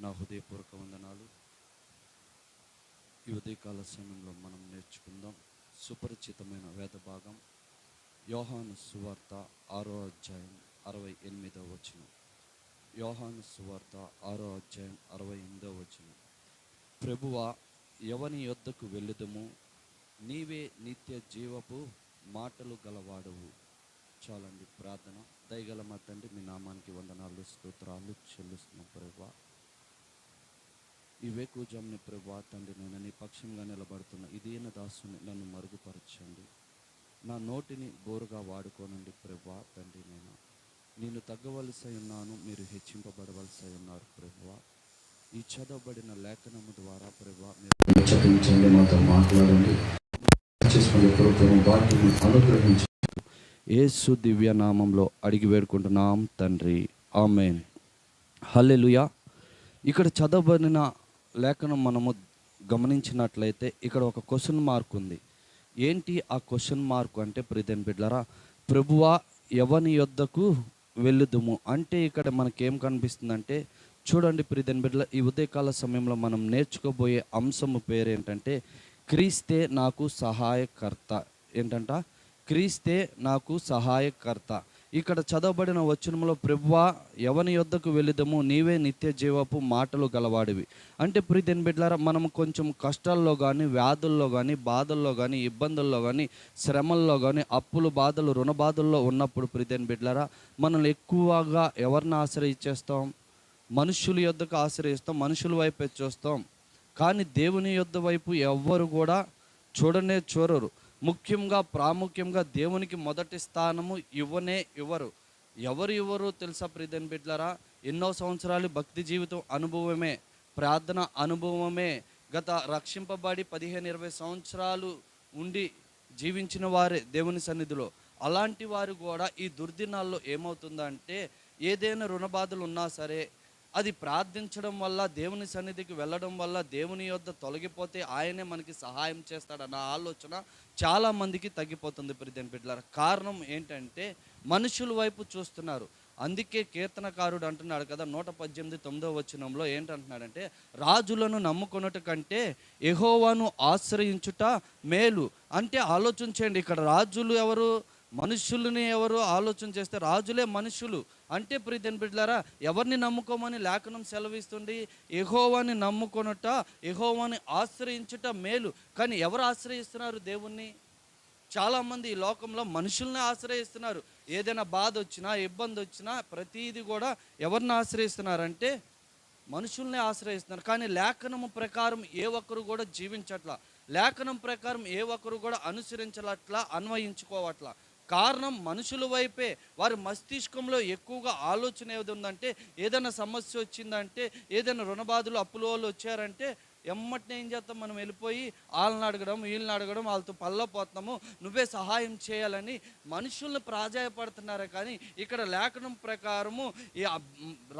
నా హృదయపూర్వక వందనాలు. ఈ ఉదయకాల సమయంలో మనం నేర్చుకుందాం. సుపరిచితమైన వేద భాగం యోహాను సువార్త ఆరో అధ్యాయం అరవై ఎనిమిదో వచనం. యోహాను సువార్త ఆరో అధ్యాయం అరవై ఎనిమిదో వచనం. ప్రభువ ఎవని యొద్దకు వెళ్ళుదము. నీవే నిత్య జీవపు మాటలు గలవాడవు. చాలండి ప్రార్థన. దయగల మా తండ్రి మీ నామానికి వందనాలు స్తోత్రాలు చెల్లిస్తున్నాం ప్రభువా. ఈ వేకుజాముని ప్రభా తండ్రి నేను నీ పక్షంగా నిలబడుతున్న. ఇదీన దాసుని నన్ను మరుగుపరచండి. నా నోటిని బోరుగా వాడుకోనండి ప్రభా తండ్రి నేను. నేను తగ్గవలసి ఉన్నాను మీరు హెచ్చింపబడవలసి ఉన్నారు ప్రభా. ఈ చదవబడిన లేఖనము ద్వారా ప్రభా మీరు చదివించండి మాతో మాట్లాడండి. చేసుకునే ప్రభుత్వం వాటిని అనుగ్రహించి యేసు దివ్య నామంలో అడిగి వేడుకుంటున్నాం తండ్రి. ఆమెన్. హల్లెలూయా. ఇక్కడ చదవబడిన లేఖనం మనము గమనించినట్లయితే ఇక్కడ ఒక క్వశ్చన్ మార్క్ ఉంది. ఏంటి ఆ క్వశ్చన్ మార్క్ అంటే ప్రిదన్ బిడ్లరా ప్రభువా ఎవని యొద్దకు వెళ్ళుదుము? అంటే ఇక్కడ మనకేం కనిపిస్తుందంటే చూడండి ప్రిదన్ బిడ్ల ఈ ఉదయకాల సమయంలో మనం నేర్చుకోబోయే అంశము పేరేంటంటే క్రీస్తే నాకు సహాయకర్త. ఏంటంట? క్రీస్తే నాకు సహాయకర్త. ఇక్కడ చదవబడిన వచనంలో ప్రభువా ఎవని యొద్దకు వెళ్ళిదము? నీవే నిత్య జీవపు మాటలు గలవాడివి. అంటే ప్రీతిని బిడ్డారా మనం కొంచెం కష్టాల్లో కానీ వ్యాధుల్లో కానీ బాధల్లో కానీ ఇబ్బందుల్లో కానీ శ్రమల్లో కానీ అప్పులు బాధలు రుణ బాధల్లో ఉన్నప్పుడు ప్రీతిని బిడ్డారా మనల్ని ఎక్కువగా ఎవరిని ఆశ్రయించేస్తాం? మనుషుల యొద్దకు ఆశ్రయిస్తాం మనుషుల వైపు చూస్తాం కానీ దేవుని యొద్ద వైపు ఎవ్వరు కూడా చూడనే చూడరు ముఖ్యంగా ప్రాముఖ్యంగా దేవునికి మొదటి స్థానము ఇవ్వనే ఇవ్వరు. ఎవరు ఇవ్వరు తెలుసా ప్రీతన్ బిడ్లరా? ఎన్నో సంవత్సరాలు భక్తి జీవితం అనుభవమే ప్రార్థన అనుభవమే. గత రక్షింపబడి పదిహేను ఇరవై సంవత్సరాలు ఉండి జీవించిన వారే దేవుని సన్నిధిలో. అలాంటి వారు కూడా ఈ దుర్దినాల్లో ఏమవుతుందంటే ఏదైనా రుణ బాధలు ఉన్నా సరే అది ప్రార్థించడం వల్ల దేవుని సన్నిధికి వెళ్ళడం వల్ల దేవుని యొద్ద తొలగిపోతే ఆయనే మనకి సహాయం చేస్తాడన్న ఆలోచన చాలామందికి తగ్గిపోతుంది ప్రితన్ బిడ్డలారా. కారణం ఏంటంటే మనుషుల వైపు చూస్తున్నారు. అందుకే కీర్తనకారుడు అంటున్నాడు కదా నూట పద్దెనిమిది తొమ్మిదో వచనంలో ఏంటంటున్నాడంటే రాజులను నమ్ముకున్నట్టు కంటే ఎహోవాను ఆశ్రయించుట మేలు. అంటే ఆలోచించండి ఇక్కడ రాజులు ఎవరు? మనుషుల్ని ఎవరు ఆలోచన చేస్తే రాజులే మనుషులు అంటే ప్రీతిని బిడ్డలారా ఎవరిని నమ్ముకోమని లేఖనం సెలవిస్తుంది? ఎహోవాని నమ్ముకొనుట ఎహోవాని ఆశ్రయించుట మేలు. కానీ ఎవరు ఆశ్రయిస్తున్నారు దేవుణ్ణి? చాలామంది ఈ లోకంలో మనుషుల్ని ఆశ్రయిస్తున్నారు. ఏదైనా బాధ వచ్చినా ఇబ్బంది వచ్చినా ప్రతీది కూడా ఎవరిని ఆశ్రయిస్తున్నారంటే మనుషుల్ని ఆశ్రయిస్తున్నారు. కానీ లేఖనము ప్రకారం ఏ ఒక్కరు కూడా జీవించట్లా. లేఖనం ప్రకారం ఏ ఒక్కరు కూడా అనుసరించలట్లా అన్వయించుకోవట్లా. కారణం మనుషుల వైపే. వారి మస్తిష్కంలో ఎక్కువగా ఆలోచన ఏది ఉందంటే ఏదైనా సమస్య వచ్చిందంటే ఏదైనా రుణబాధలు అప్పుల వాళ్ళు వచ్చారంటే ఎమ్మటిని ఏం చేస్తాం? మనం వెళ్ళిపోయి వాళ్ళని అడగడం వీళ్ళని అడగడం వాళ్ళతో పల్లపోతున్నాము నువ్వే సహాయం చేయాలని మనుషుల్ని ప్రాధాయపడుతున్నారు కానీ ఇక్కడ లేఖనం ప్రకారము ఈ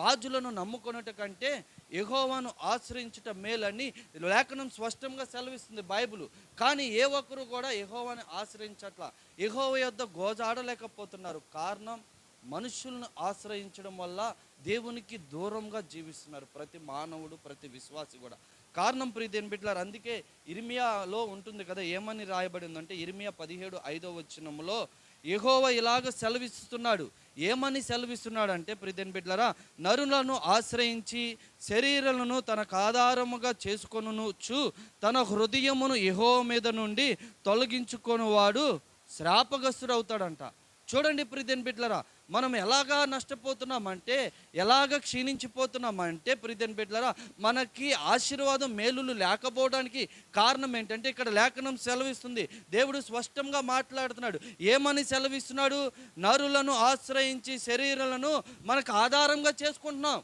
రాజులను నమ్ముకున్నట్టు కంటే యహోవాను ఆశ్రయించుట మేలని లేఖనం స్పష్టంగా సెలవిస్తుంది బైబిల్. కానీ ఏ ఒక్కరు కూడా యహోవాని ఆశ్రయించట్ల. యహోవ యొద్ద గోజాడలేకపోతున్నారు. కారణం మనుషులను ఆశ్రయించడం వల్ల దేవునికి దూరంగా జీవిస్తున్నారు. ప్రతి మానవుడు ప్రతి విశ్వాసి కూడా. కారణం ప్రీతిని బిడ్డలారు అందుకే ఇర్మియాలో ఉంటుంది కదా ఏమని రాయబడిందంటే ఇర్మియా పదిహేడు ఐదో వచ్చినంలో యెహోవా ఇలాగ సెలవిస్తున్నాడు. ఏమని సెలవిస్తున్నాడు అంటే ప్రిదెన్ బిడ్లరా నరులను ఆశ్రయించి శరీరాలను తనకు ఆధారముగా చేసుకొనుచు తన హృదయమును ఇహో మీద నుండి తొలగించుకొనువాడు శ్రాపగస్తుడవుతాడంట. చూడండి ప్రిదెన్ బిడ్లరా మనం ఎలాగా నష్టపోతున్నామంటే ఎలాగ క్షీణించిపోతున్నామంటే ప్రీతిని బిడ్డలరా మనకి ఆశీర్వాదం మేలులు లేకపోవడానికి కారణం ఏంటంటే ఇక్కడ లేఖనం సెలవిస్తుంది. దేవుడు స్పష్టంగా మాట్లాడుతున్నాడు. ఏమని సెలవిస్తున్నాడు? నరులను ఆశ్రయించి శరీరాలను మనకు ఆధారంగా చేసుకుంటున్నాం.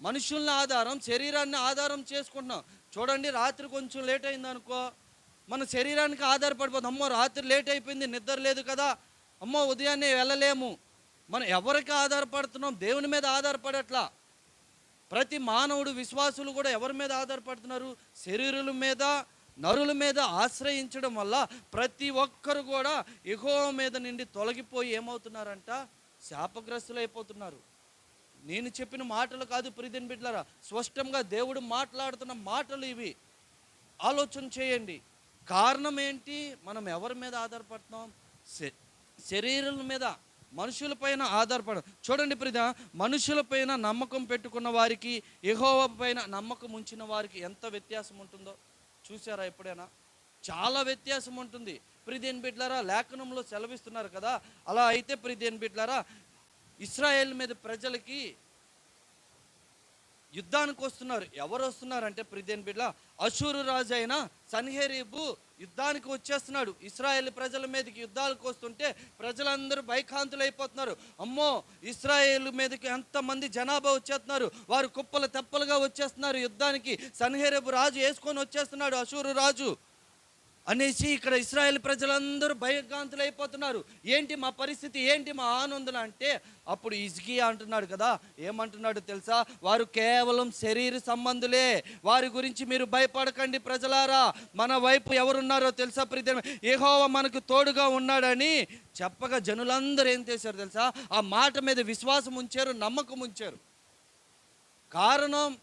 మనుషుల్ని ఆధారం శరీరాన్ని ఆధారం చేసుకుంటున్నాం. చూడండి రాత్రి కొంచెం లేట్ అయింది అనుకో మన శరీరానికి ఆధారపడిపోతుంది. అమ్మో రాత్రి లేట్ అయిపోయింది నిద్ర లేదు కదా. అమ్మో ఉదయాన్నే వెళ్ళలేము. మనం ఎవరికి ఆధారపడుతున్నాం? దేవుని మీద ఆధారపడట్లా? ప్రతి మానవుడు విశ్వాసులు కూడా ఎవరి మీద ఆధారపడుతున్నారు? శరీరుల మీద నరుల మీద ఆశ్రయించడం వల్ల ప్రతి ఒక్కరు కూడా ఎగో మీద నుండి తొలగిపోయి ఏమవుతున్నారంట? శాపగ్రస్తులు అయిపోతున్నారు నేను చెప్పిన మాటలు కాదు ప్రీతిని బిడ్డలారా స్పష్టంగా దేవుడు మాట్లాడుతున్న మాటలు ఇవి. ఆలోచన చేయండి. కారణం ఏంటి? మనం ఎవరి మీద ఆధారపడుతున్నాం? శ- శరీరం మీద. మనుషుల పైన ఆధారపడ చూడండి ప్రిద మనుషుల పైన నమ్మకం పెట్టుకున్న వారికి ఎహోవ పైన నమ్మకం ఉంచిన వారికి ఎంత వ్యత్యాసం ఉంటుందో చూసారా ఎప్పుడైనా? చాలా వ్యత్యాసం ఉంటుంది. ప్రిదేన్ బిడ్లారా లేఖనంలో సెలవిస్తున్నారు కదా. అలా అయితే ప్రిదేన్ బిడ్లారా ఇస్రాయేల్ మీద ప్రజలకి యుద్ధానికి వస్తున్నారు. ఎవరు వస్తున్నారంటే ప్రిదేన్ బిడ్ల అశూరు రాజు అయిన సన్హెరీబు యుద్ధానికి వచ్చేస్తున్నాడు. ఇస్రాయేల్ ప్రజల మీదకి యుద్ధాలకు వస్తుంటే ప్రజలందరూ భయకాంతులు అయిపోతున్నారు అమ్మో ఇస్రాయేల్ మీదకి ఎంతమంది జనాభా వచ్చేస్తున్నారు? వారు కుప్పలు తెప్పలుగా వచ్చేస్తున్నారు. యుద్ధానికి సన్హెరీబు రాజు వేసుకొని వచ్చేస్తున్నాడు అశూరు రాజు. అనేసి ఇక్కడ ఇస్రాయేల్ ప్రజలందరూ భయకాంతులు అయిపోతున్నారు. ఏంటి మా పరిస్థితి? ఏంటి మా ఆనందన అంటే అప్పుడు ఇజ్గియా అంటున్నాడు కదా ఏమంటున్నాడు తెలుసా? వారు కేవలం శరీర సంబంధులే. వారి గురించి మీరు భయపడకండి ప్రజలారా. మన వైపు ఎవరున్నారో తెలుసా ప్రీతి ఏహోవ మనకు తోడుగా ఉన్నాడని చెప్పగా జనులందరూ ఏం చేశారు తెలుసా? ఆ మాట మీద విశ్వాసం ఉంచారు నమ్మకం ఉంచారు. కారణం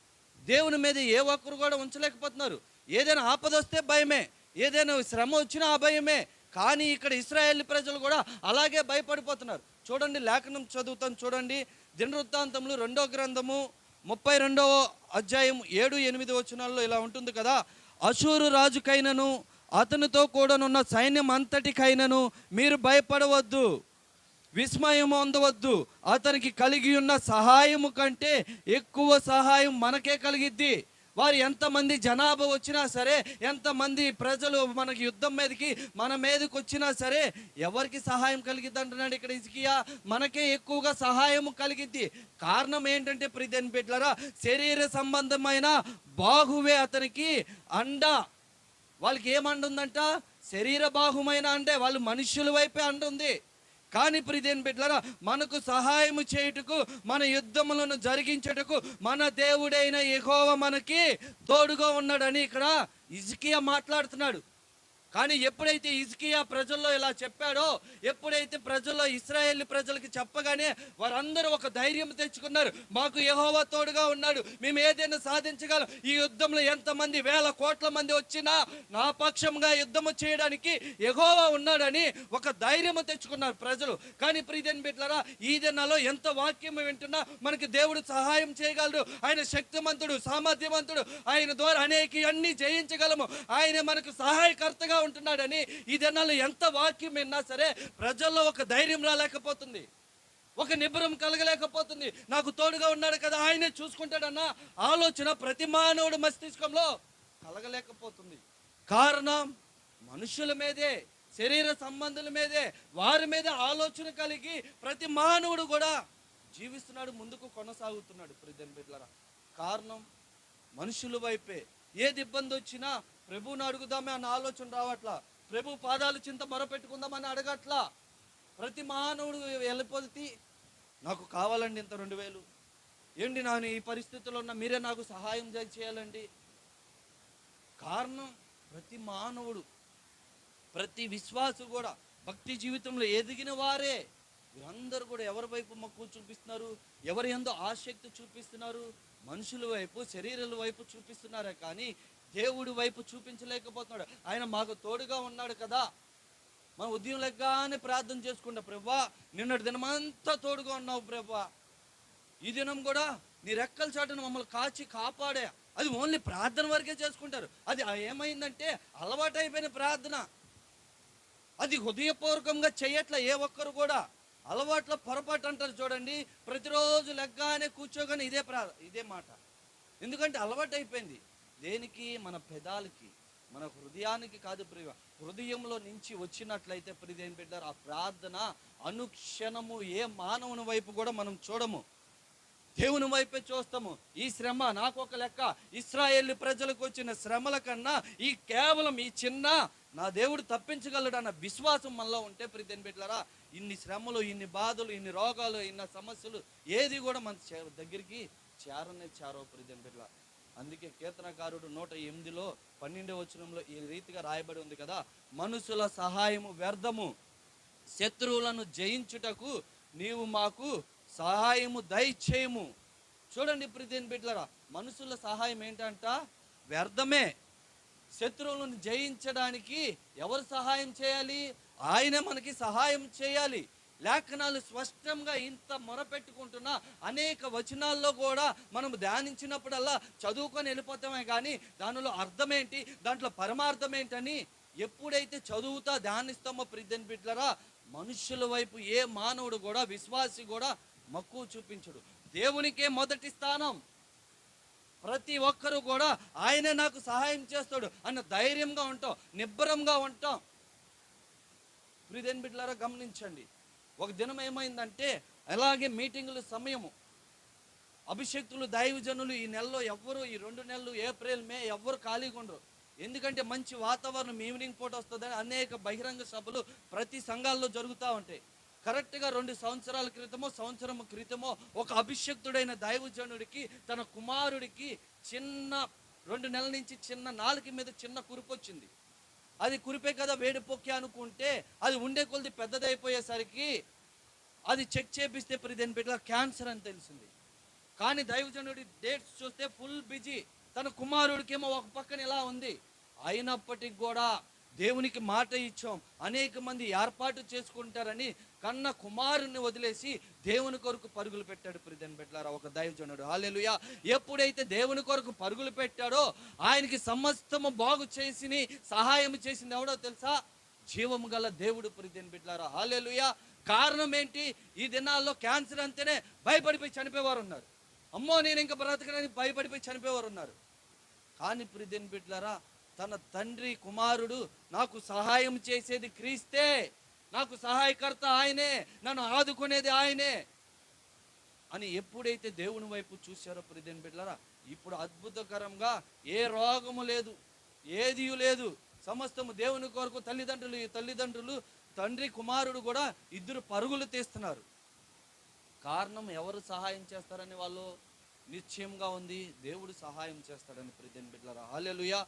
దేవుని మీద ఏ ఒక్కరు కూడా ఉంచలేకపోతున్నారు. ఏదైనా ఆపద వస్తే భయమే. ఏదైనా శ్రమ వచ్చినా ఆ భయమే కానీ ఇక్కడ ఇస్రాయేల్ ప్రజలు కూడా అలాగే భయపడిపోతున్నారు. చూడండి లేఖనం చదువుతాను చూడండి. దినవృత్తాంతములు రెండో గ్రంథము ముప్పై రెండవ అధ్యాయం ఏడు ఎనిమిది వచనాల్లో ఇలా ఉంటుంది కదా. అశూరు రాజుకైనను అతనితో కూడానున్న సైన్యం అంతటికైనను మీరు భయపడవద్దు. విస్మయం అందవద్దు. అతనికి కలిగి ఉన్న సహాయము కంటే ఎక్కువ సహాయం మనకే కలిగిద్ది. వారు ఎంతమంది జనాభా వచ్చినా సరే ఎంతమంది ప్రజలు మనకి యుద్ధం మీదకి మన మీదకి వచ్చినా సరే ఎవరికి సహాయం కలిగిద్ది అంటున్నాడు ఇక్కడ ఇసుకియా మనకే ఎక్కువగా సహాయం కలిగిద్ది. కారణం ఏంటంటే ప్రిదన్ బిడ్లరా శరీర సంబంధమైన బాహువే అతనికి అండ. వాళ్ళకి ఏమంటుందంట శరీర బాహుమైన అంటే వాళ్ళు మనుషుల వైపే అంటుంది కానీ ప్రిదేన్ బిడ్డలారా మనకు సహాయము చేయుటకు మన యుద్ధములను జరిగించుటకు మన దేవుడైన యెహోవా మనకి తోడుగా ఉన్నాడని ఇక్కడ ఇజ్కియా మాట్లాడుతున్నాడు. కానీ ఎప్పుడైతే ఇజ్కియా ప్రజల్లో ఇలా చెప్పాడో ఎప్పుడైతే ప్రజల్లో ఇస్రాయేల్ ప్రజలకి చెప్పగానే వారందరూ ఒక ధైర్యం తెచ్చుకున్నారు. మాకు యహోవా తోడుగా ఉన్నాడు. మేము ఏదైనా సాధించగలం. ఈ యుద్ధంలో ఎంతమంది వేల కోట్ల మంది వచ్చినా నా పక్షంగా యుద్ధము చేయడానికి ఎగోవా ఉన్నాడని ఒక ధైర్యం తెచ్చుకున్నారు ప్రజలు. కానీ ప్రీతిని బిడ్డలారా ఈ దినాలో ఎంత వాక్యం వింటున్నా మనకి దేవుడు సహాయం చేయగలడు. ఆయన శక్తిమంతుడు సామర్థ్యవంతుడు. ఆయన ద్వారా అనేక అన్ని జయించగలము. ఆయన మనకు సహాయకర్తగా ఉంటున్నాడని ఈ దినాల్లో ఎంత వాక్యం విన్నా సరే ప్రజల్లో ఒక ధైర్యం రాలేకపోతుంది. ఒక నిబ్బరం కలగలేకపోతుంది. నాకు తోడుగా ఉన్నాడు కదా ఆయనే చూసుకుంటాడన్న ఆలోచన ప్రతి మానవుడు మస్తిష్కంలో కలగలేకపోతుంది. కారణం మనుషుల మీదే శరీర సంబంధుల మీదే వారి మీద ఆలోచన కలిగి ప్రతి మానవుడు కూడా జీవిస్తున్నాడు ముందుకు కొనసాగుతున్నాడు. ప్రిదన్ బిడ్లరా కారణం మనుషుల వైపే. ఏది ఇబ్బంది వచ్చినా ప్రభువుని అడుగుదామే అన్న ఆలోచన రావట్లా? ప్రభు పాదాలు చింత మొరపెట్టుకుందామని అడగట్లా? ప్రతి మానవుడు వెళ్ళిపోతే నాకు కావాలండి ఇంత రెండు వేలు. ఏంటి నేను ఈ పరిస్థితిలో ఉన్న మీరే నాకు సహాయం చేయ- చేయాలండి? కారణం ప్రతి మానవుడు ప్రతి విశ్వాసు కూడా భక్తి జీవితంలో ఎదిగిన వారే. వీరందరూ కూడా ఎవరి వైపు మక్కువ చూపిస్తున్నారు? ఎవరి ఎందో ఆసక్తి చూపిస్తున్నారు? మనుషుల వైపు శరీరాల వైపు చూపిస్తున్నారే కానీ దేవుడి వైపు చూపించలేకపోతున్నాడు. ఆయన మాకు తోడుగా ఉన్నాడు కదా. మనం ఉదయం లెగ్గానే ప్రార్థన చేసుకుంటా ప్రభా నిన్నటి దినమంతా తోడుగా ఉన్నావు ప్రభా. ఈ దినం కూడా నీ రెక్కల చాటును మమ్మల్ని కాచి కాపాడే. అది ఓన్లీ ప్రార్థన వరకే చేసుకుంటారు. అది ఏమైందంటే అలవాటు అయిపోయిన ప్రార్థన. అది హృదయపూర్వకంగా చేయట్ల ఏ ఒక్కరు కూడా. అలవాట్ల పొరపాటు అంటారు చూడండి. ప్రతిరోజు లెగ్గానే కూర్చోగానే ఇదే ప్రా ఇదే మాట. ఎందుకంటే అలవాటు అయిపోయింది. దేనికి? మన పెదాలకి. మన హృదయానికి కాదు ప్రియ. హృదయంలో నుంచి వచ్చినట్లయితే ప్రియ ఏం పెట్టారు? ఆ ప్రార్థన అనుక్షణము ఏ మానవుని వైపు కూడా మనం చూడము. దేవుని వైపే చూస్తాము. ఈ శ్రమ నాకు ఒక లెక్క. ఇస్రాయేల్ ప్రజలకు వచ్చిన శ్రమల కన్నా ఈ కేవలం ఈ చిన్న నా దేవుడు తప్పించగలడు అన్న విశ్వాసం మనలో ఉంటే ప్రీతిని బిడ్డలారా ఇన్ని శ్రమలు ఇన్ని బాధలు ఇన్ని రోగాలు ఇన్ని సమస్యలు ఏది కూడా మన చే- దగ్గరికి చేరనే చేరో ప్రీతిని బిడ్డల అందుకే కీర్తనకారుడు నూట ఎనిమిదిలో పన్నెండవ వచనంలో ఈ రీతిగా రాయబడి ఉంది కదా మనుషుల సహాయము వ్యర్థము. శత్రువులను జయించుటకు నీవు మాకు సహాయము దయచేయము. చూడండి ప్రీతిని బిడ్డలారా మనుషుల సహాయం ఏంటంట? వ్యర్థమే. శత్రువులను జయించడానికి ఎవరు సహాయం చేయాలి? ఆయన మనకి సహాయం చేయాలి. లేఖనాలు స్పష్టంగా ఇంత మొరపెట్టుకుంటున్న అనేక వచనాల్లో కూడా మనం ధ్యానించినప్పుడల్లా చదువుకొని వెళ్ళిపోతామే కానీ దానిలో అర్థమేంటి? దాంట్లో పరమార్థం ఏంటని ఎప్పుడైతే చదువుతా ధ్యానిస్తామో ప్రిద్దెన్ బిడ్లరా మనుషుల వైపు ఏ మానవుడు కూడా విశ్వాసి కూడా మక్కువ చూపించడు. దేవునికే మొదటి స్థానం. ప్రతి ఒక్కరూ కూడా ఆయనే నాకు సహాయం చేస్తాడు అన్న ధైర్యంగా ఉంటాం నిబ్బరంగా ఉంటాం. ప్రిదెన్ బిడ్లరా గమనించండి. ఒక దినం ఏమైందంటే అలాగే మీటింగుల సమయము. అభిషక్తులు దైవజనులు ఈ నెలలో ఎవ్వరు ఈ రెండు నెలలు ఏప్రిల్ మే ఎవ్వరు ఖాళీగా ఉండరు. ఎందుకంటే మంచి వాతావరణం ఈవినింగ్ పూట వస్తుందని అనేక బహిరంగ సభలు ప్రతి సంఘాల్లో జరుగుతూ ఉంటాయి. కరెక్ట్గా రెండు సంవత్సరాల క్రితమో సంవత్సరం క్రితమో ఒక అభిషక్తుడైన దైవజనుడికి తన కుమారుడికి చిన్న రెండు నెలల నుంచి చిన్న నాలుక మీద చిన్న కురుపు వచ్చింది. అది కురిపే కదా వేడిపోకే అనుకుంటే అది ఉండే కొద్ది పెద్దదైపోయేసరికి అది చెక్ చేపిస్తే ప్రిదెన్ బిడ్డ క్యాన్సర్ అని తెలిసింది. కానీ దైవజనుడి డేట్స్ చూస్తే ఫుల్ బిజీ. తన కుమారుడికేమో ఒక పక్కన ఇలా ఉంది? అయినప్పటికి కూడా దేవునికి మాట ఇచ్చాం. అనేక మంది ఏర్పాటు చేసుకుంటారని కన్న కుమారుని వదిలేసి దేవుని కొరకు పరుగులు పెట్టాడు ప్రిదన్ పెట్టారా ఒక దైవజనుడు. హాలెలుయ ఎప్పుడైతే దేవుని కొరకు పరుగులు పెట్టాడో ఆయనకి సమస్తము బాగు చేసి సహాయం చేసింది ఎవడో తెలుసా? జీవము గల దేవుడు ప్రిదన్ బిడ్లారా హాలెలుయ కారణం ఏంటి? ఈ దినాల్లో క్యాన్సర్ అంతేనే భయపడిపోయి చనిపోయేవారు ఉన్నారు. అమ్మో నేను ఇంకా బ్రతకడానికి భయపడిపోయి చనిపోయేవారు ఉన్నారు. కానీ ప్రిదిన్ బిడ్లారా తన తండ్రి కుమారుడు నాకు సహాయం చేసేది క్రీస్తే. నాకు సహాయకర్త ఆయనే నన్ను ఆదుకునేది ఆయనే అని ఎప్పుడైతే దేవుని వైపు చూశారో ప్రదేని బిడ్లరా ఇప్పుడు అద్భుతకరంగా ఏ రోగము లేదు ఏది లేదు. సమస్తము దేవుని కొరకు తల్లిదండ్రులు ఈ తల్లిదండ్రులు తండ్రి కుమారుడు కూడా ఇద్దరు పరుగులు తీస్తున్నారు. కారణం ఎవరు సహాయం చేస్తారని వాళ్ళు నిశ్చయంగా ఉంది. దేవుడు సహాయం చేస్తాడని ప్రిదిన్ బిడ్లరా హాలెలుయా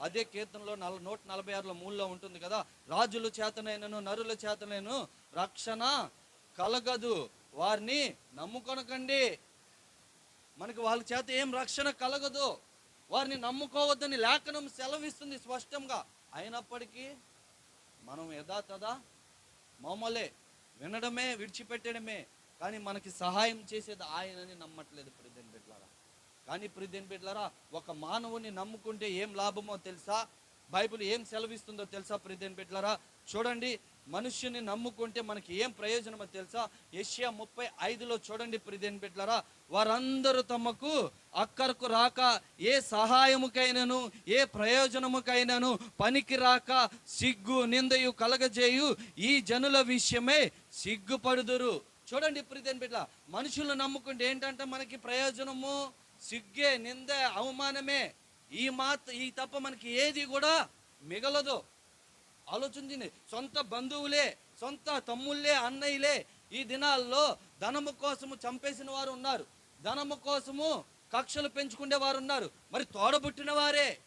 అదే కీర్తనలో నల నూట నలభై ఆరులో మూడులో ఉంటుంది కదా రాజుల చేతనైనను నరుల చేతనైను రక్షణ కలగదు. వారిని నమ్ముకొనకండి. మనకి వాళ్ళ చేత ఏం రక్షణ కలగదు. వారిని నమ్ముకోవద్దని లేఖనం సెలవిస్తుంది స్పష్టంగా. అయినప్పటికీ మనం యథాతథా మామూలే వినడమే విడిచిపెట్టడమే కానీ మనకి సహాయం చేసేది ఆయనని నమ్మట్లేదు ప్రజెంట్. కానీ ప్రిదెన్ బిడ్డలారా ఒక మానవుని నమ్ముకుంటే ఏం లాభమో తెలుసా? బైబిల్ ఏం సెలవిస్తుందో తెలుసా ప్రిదెన్ బిడ్డలారా? చూడండి మనుష్యుని నమ్ముకుంటే మనకి ఏం ప్రయోజనమో తెలుసా? ఏషియా ముప్పై ఐదులో చూడండి ప్రిదెన్ బిడ్డలారా వారందరూ తమకు అక్కరకు రాక ఏ సహాయముకైనను ఏ ప్రయోజనముకైనను పనికి రాక సిగ్గు నిందయు కలగజేయు ఈ జనుల విషయమే సిగ్గుపడుదురు. చూడండి ప్రిదెన్ బిడ్డ మనుషులు నమ్ముకుంటే ఏంటంటే మనకి ప్రయోజనము? సిగ్గే నిందే అవమానమే. ఈ మాత ఈ తప్ప మనకి ఏది కూడా మిగలదు. ఆలోచించింది సొంత బంధువులే సొంత తమ్ముళ్ళే అన్నయ్యలే ఈ దినాల్లో ధనము కోసము చంపేసిన వారు ఉన్నారు. ధనము కోసము కక్షలు పెంచుకునే వారు ఉన్నారు. మరి తోడబుట్టిన వారే.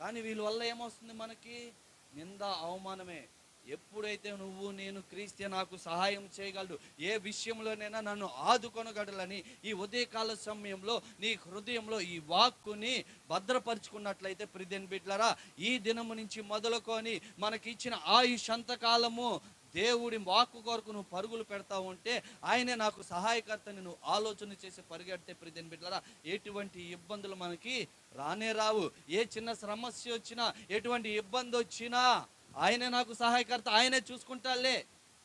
కానీ వీళ్ళ వల్ల ఏమొస్తుంది మనకి? నింద అవమానమే. ఎప్పుడైతే నువ్వు నేను క్రీస్తే నాకు సహాయం చేయగలడు ఏ విషయంలోనైనా నన్ను ఆదుకొనగలలని ఈ ఉదయకాల సమయంలో నీ హృదయంలో ఈ వాక్కుని భద్రపరుచుకున్నట్లయితే ప్రిదెన్ బిడ్లరా ఈ దినము నుంచి మొదలుకొని మనకి ఇచ్చిన ఆయుష్ అంతకాలము దేవుడి వాక్కు కొరకు నువ్వు పరుగులు పెడతా ఉంటే ఆయనే నాకు సహాయకర్తని నువ్వు ఆలోచన చేసి పరిగెడితే ప్రిదెన్ బిడ్లరా ఎటువంటి ఇబ్బందులు మనకి రానే రావు. ఏ చిన్న సమస్య వచ్చినా ఎటువంటి ఇబ్బంది వచ్చినా ఆయనే నాకు సహాయకర్త ఆయనే చూసుకుంటాలే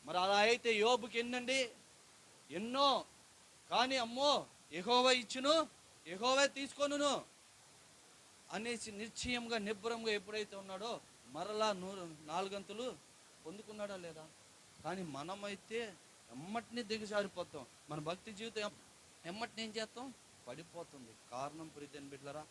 మరి అలా అయితే యోబుకి ఎన్నండి? ఎన్నో. కానీ అమ్మో ఎహోవ ఇచ్చును ఎహోవే తీసుకొనును అనేసి నిశ్చయంగా నిబ్బరంగా ఎప్పుడైతే ఉన్నాడో మరలా నూరు నాలుగంతులు పొందుకున్నాడా లేదా? కానీ మనమైతే ఎమ్మటిని దిగజారిపోతాం. మన భక్తి జీవితం ఎమ్మటిని ఏం చేస్తాం? పడిపోతుంది. కారణం ప్రీతిని బిడ్డరా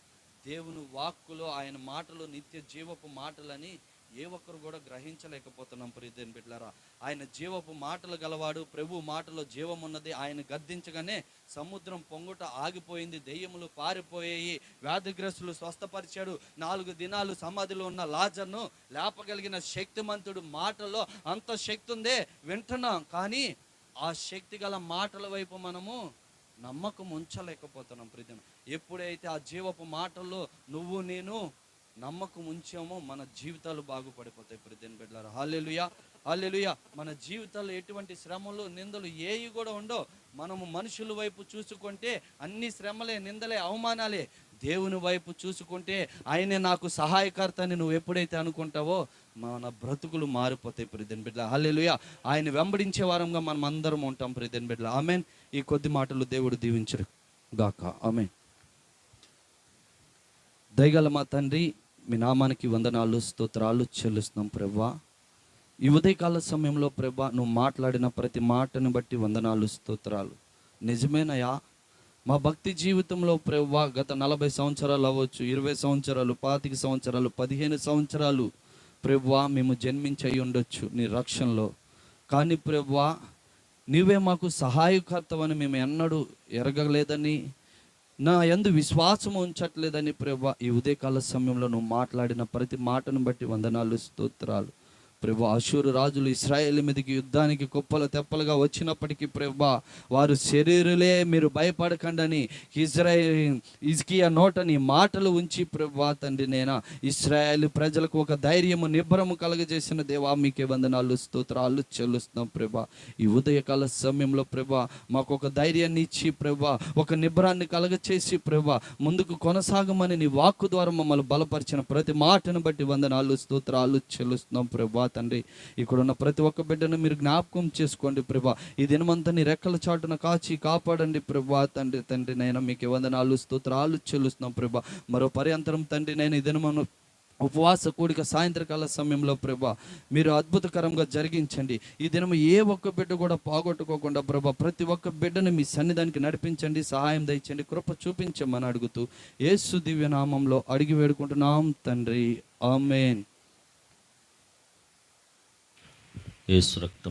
దేవుని వాక్కులో ఆయన మాటలు నిత్య జీవపు మాటలని ఏ ఒక్కరు కూడా గ్రహించలేకపోతున్నాం ప్రీతిని బిడ్డలరా. ఆయన జీవపు మాటలు గలవాడు ప్రభు మాటలో జీవం ఉన్నది ఆయన గద్దించగానే సముద్రం పొంగుట ఆగిపోయింది దెయ్యములు పారిపోయాయి వ్యాధిగ్రస్తులు స్వస్థపరిచాడు. నాలుగు దినాలు సమాధిలో ఉన్న లాజర్ను లేపగలిగిన శక్తిమంతుడు మాటలో అంత శక్తి ఉందే వింటున్నాం కానీ ఆ శక్తి గల మాటల వైపు మనము నమ్మకం ఉంచలేకపోతున్నాం ప్రీతిని ఎప్పుడైతే ఆ జీవపు మాటల్లో నువ్వు నేను నమ్మకం ఉంచామో మన జీవితాలు బాగుపడిపోతాయి ప్రతిని బిడ్డలారు. హాలెలుయా హాలెలుయా మన జీవితాల్లో ఎటువంటి శ్రమలు నిందలు ఏవి కూడా ఉండో మనము మనుషుల వైపు చూసుకుంటే అన్ని శ్రమలే నిందలే అవమానాలే. దేవుని వైపు చూసుకుంటే ఆయనే నాకు సహాయకర్త అని నువ్వు ఎప్పుడైతే అనుకుంటావో మన బ్రతుకులు మారిపోతాయి ప్రిదిన్ బిడ్డ హల్లెలూయా. ఆయన వెంబడించే వారంగా మనం అందరం ఉంటాం ప్రిదిన్ బిడ్డ ఆమెన్. ఈ కొద్ది మాటలు దేవుడు దీవించరు గాక. ఆమెన్. దయగల మా తండ్రి మీ నామానికి వందనాలు స్తోత్రాలు చెల్లిస్తున్నాం ప్రభా. ఈ ఉదయకాల సమయంలో ప్రభా నువ్వు మాట్లాడిన ప్రతి మాటను బట్టి వందనాలు స్తోత్రాలు. నిజమేనయా మా భక్తి జీవితంలో ప్రభా గత నలభై సంవత్సరాలు అవ్వచ్చు ఇరవై సంవత్సరాలు పాతిక సంవత్సరాలు పదిహేను సంవత్సరాలు ప్రభా మేము జన్మించి ఉండొచ్చు నీ రక్షణలో. కానీ ప్రభా నీవే మాకు సహాయకర్తవని మేము ఎన్నడూ ఎరగలేదని నా యందు విశ్వాసం ఉంచట్లేదని ప్రభా ఈ ఉదయకాల సమయంలో నువ్వు మాట్లాడిన ప్రతి మాటను బట్టి వందనాలు స్తోత్రాలు. ప్రభా అశూరు రాజులు ఇస్రాయేల్ మీదకి యుద్ధానికి కుప్పలు తెప్పలుగా వచ్చినప్పటికీ ప్రభా వారు శరీరులే మీరు భయపడకండని అని ఇజ్రాయేల్ ఇజ్కియా మాటలు ఉంచి ప్రభా తండ్రి నేనా ఇస్రాయేల్ ప్రజలకు ఒక ధైర్యము నిబ్బరము కలగజేసిన దేవా మీకే వందనాలు స్తోత్రాలు చెల్లుస్తున్నాం ప్రభా. ఈ ఉదయకాల సమయంలో ప్రభా మాకు ఒక ధైర్యాన్ని ఇచ్చి ప్రభా ఒక నిబ్బరాన్ని కలగచేసి ప్రభా ముందుకు కొనసాగమని నీ వాక్కు ద్వారా మమ్మల్ని బలపరిచిన ప్రతి మాటను బట్టి వందనాలు స్తోత్రాలు చెల్లుస్తున్నాం ప్రభా తండ్రి. ఇక్కడున్న ప్రతి ఒక్క బిడ్డను మీరు జ్ఞాపకం చేసుకోండి ప్రభా. ఈ దినమంతా నీ రెక్కల చాటున కాచి కాపాడండి ప్రభా. తండ్రి తండ్రి నైనా మీకు వందనాలు స్తోత్రాలు చెల్లుస్తున్నాం ప్రభా. మరో పర్యంతరం తండ్రి నేను ఈ దినమను ఉపవాస కూడిక సాయంత్రకాల సమయంలో ప్రభా మీరు అద్భుతకరంగా జరిగించండి. ఈ దినం ఏ ఒక్క బిడ్డ కూడా పోగొట్టుకోకుండా ప్రభా ప్రతి ఒక్క బిడ్డను మీ సన్నిధానికి నడిపించండి సహాయం దయచండి కృప చూపించమని అడుగుతూ ఏసు దివ్య నామంలో అడిగి వేడుకుంటున్నాం తండ్రి. ఆమెన్. యేసు రక్తం